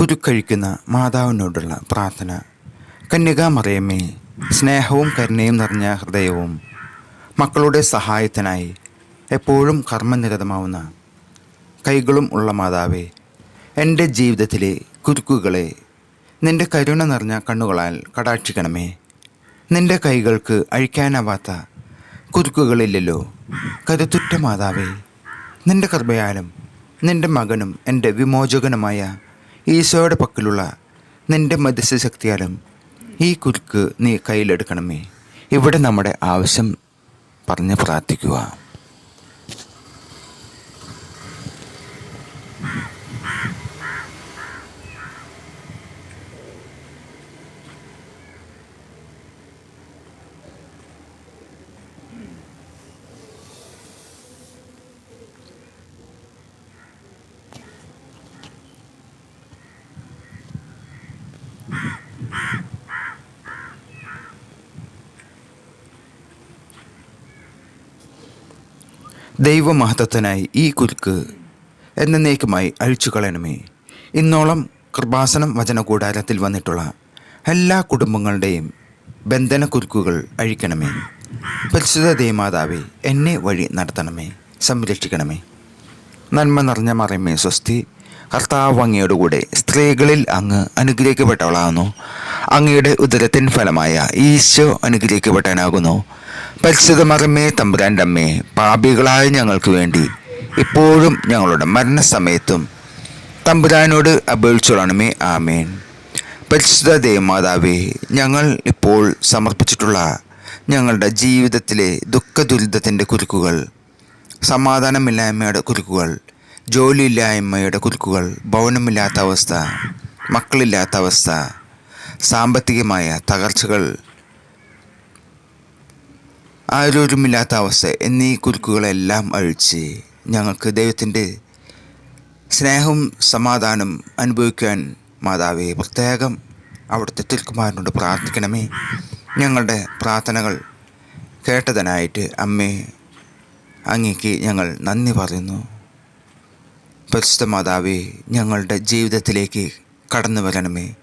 കുരുക്കഴിക്കുന്ന മാതാവിനോടുള്ള പ്രാർത്ഥന. കന്യകാമറിയമ്മേ സ്നേഹവും കരുണയും നിറഞ്ഞ ഹൃദയവും മക്കളുടെ സഹായത്തിനായി എപ്പോഴും കർമ്മനിരതമാവുന്ന കൈകളും ഉള്ള മാതാവേ എന്റെ ജീവിതത്തിലെ കുരുക്കുകളെ നിന്റെ കരുണ നിറഞ്ഞ കണ്ണുകളാൽ കടാക്ഷിക്കണമേ. നിന്റെ കൈകൾക്ക് അഴിക്കാനാവാത്ത കുരുക്കുകളില്ലല്ലോ. കരുത്തുറ്റ മാതാവേ നിന്റെ കൃപയാലും നിന്റെ മകനും എന്റെ വിമോചകനുമായ ഈശോയുടെ പക്കലുള്ള നിന്റെ മധ്യസ്ഥശക്തിയാലും ഈ കുരുക്ക് നീ കയ്യിലെടുക്കണമേ. ഇവിടെ നമ്മുടെ ആവശ്യം പറഞ്ഞ് പ്രാർത്ഥിക്കുക. ദൈവമഹത്വത്തിനായി ഈ കുരുക്ക് എന്നേക്കുമായി അഴിച്ചു കളയണമേ ഇന്നോളം കൃപാസനം വചന കൂടാരത്തിൽ വന്നിട്ടുള്ള എല്ലാ കുടുംബങ്ങളുടെയും ബന്ധന കുരുക്കുകൾ അഴിക്കണമേ. പരിശുദ്ധ ദേമാതാവേ എന്നെ വഴി നടത്തണമേ സംരക്ഷിക്കണമേ. നന്മ നിറഞ്ഞ മറിയമ്മേ സ്വസ്തി കർത്താവ് അങ്ങയുടെ സ്ത്രീകളിൽ അങ്ങ് അനുഗ്രഹിക്കപ്പെട്ടവളാകുന്നു. അങ്ങയുടെ ഉദരത്തിൻ ഫലമായ ഈശോ അനുഗ്രഹിക്കപ്പെട്ടാനാകുന്നു പരിശുദ്ധ മറമേ തമ്പുരാന്റെ അമ്മേ പാപികളായ ഞങ്ങൾക്ക് വേണ്ടി ഇപ്പോഴും ഞങ്ങളുടെ മരണസമയത്തും തമ്പുരാനോട് അപേക്ഷിച്ചോളണമേ ആമേൻ. പരിശുദ്ധ ദേവമാതാവേ ഞങ്ങൾ ഇപ്പോൾ സമർപ്പിച്ചിട്ടുള്ള ഞങ്ങളുടെ ജീവിതത്തിലെ ദുഃഖ ദുരിതത്തിന്റെ കുരുക്കുകൾ സമാധാനമില്ലായ്മയുടെ കുരുക്കുകൾ ജോലിയില്ലായ്മയുടെ കുരുക്കുകൾ ഭവനമില്ലാത്ത അവസ്ഥ മക്കളില്ലാത്ത അവസ്ഥ സാമ്പത്തികമായ തകർച്ചകൾ ആരോരുമില്ലാത്ത അവസ്ഥ എന്നീ കുരുക്കുകളെല്ലാം അഴിച്ച് ഞങ്ങൾക്ക് ദൈവത്തിന്റെ സ്നേഹവും സമാധാനം അനുഭവിക്കാൻ മാതാവെ പ്രത്യേകം അവിടുത്തെ തിരുക്കുമാരനോട് പ്രാർത്ഥിക്കണമേ. ഞങ്ങളുടെ പ്രാർത്ഥനകൾ കേട്ടതിനായിട്ട് അമ്മേ അങ്ങേക്ക് ഞങ്ങൾ നന്ദി പറയുന്നു. പരിശുദ്ധ മാതാവേ ഞങ്ങളുടെ ജീവിതത്തിലേക്ക് കടന്നു വരണമേ.